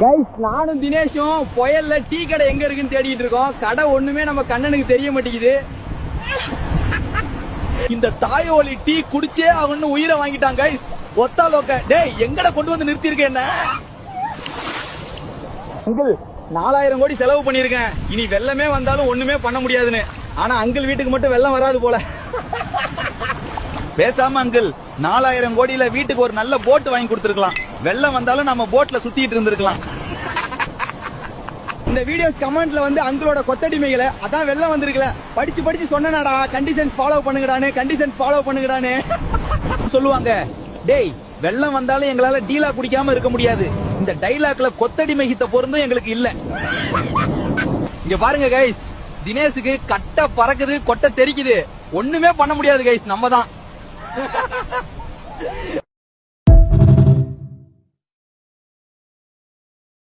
Guys நானும் தினேஷும் புயல்ல tea கடை எங்க இருக்குன்னு தேடிட்டு இருக்கோம். கடை ஒண்ணுமே நம்ம கண்ணனுக்கு தெரிய மாட்டேங்குது. இந்த தாயோலி டீ குடிச்சே அவனு உயிரை வாங்கிட்டான் கைஸ் ஒத்தா லோக்க. டேய் எங்கட கொண்டு வந்து நிறுத்தி இருக்க என்ன? அங்கிள். நாலாயிரம் கோடி செலவு பண்ணிருக்கேன் இனி வெள்ளமே வந்தாலும் ஒண்ணுமே பண்ண முடியாதுன்னு. ஆனா அங்கிள் வீட்டுக்கு மட்டும் வெள்ளம் வராது போல. பேசாம அங்கிள் நாலாயிரம் கோடியில வீட்டுக்கு ஒரு நல்ல போட் வாங்கி கொடுத்துருக்கலாம். வெள்ளம் வந்தாலும் நம்ம போட்ல சுத்திட்டு இருந்திருக்கலாம். இந்த வீடியோஸ் கமெண்ட்ல வந்து அங்கிளோட கொத்தடிமைகளை அதான் வெள்ளம் வந்திருக்கல படிச்சு படிச்சு சொன்னனாடா கண்டிஷன்ஸ் ஃபாலோ பண்ணுங்கடானு கண்டிஷன்ஸ் ஃபாலோ பண்ணுங்கடானு சொல்லுவாங்க. டேய் வெள்ளம் வந்தாலும் எங்களால டீலா குடிக்காம இருக்க முடியாது. இந்த டைலாக்ல கொத்தடிமை ஹித்த பொருந்தும் எங்களுக்கு இல்ல. இங்க பாருங்க கைஸ் தினேஷுக்கு கட்ட பறக்குது கொட்டை தெரிக்குது. ஒண்ணுமே பண்ண முடியாது கைஸ் நம்ம தான்.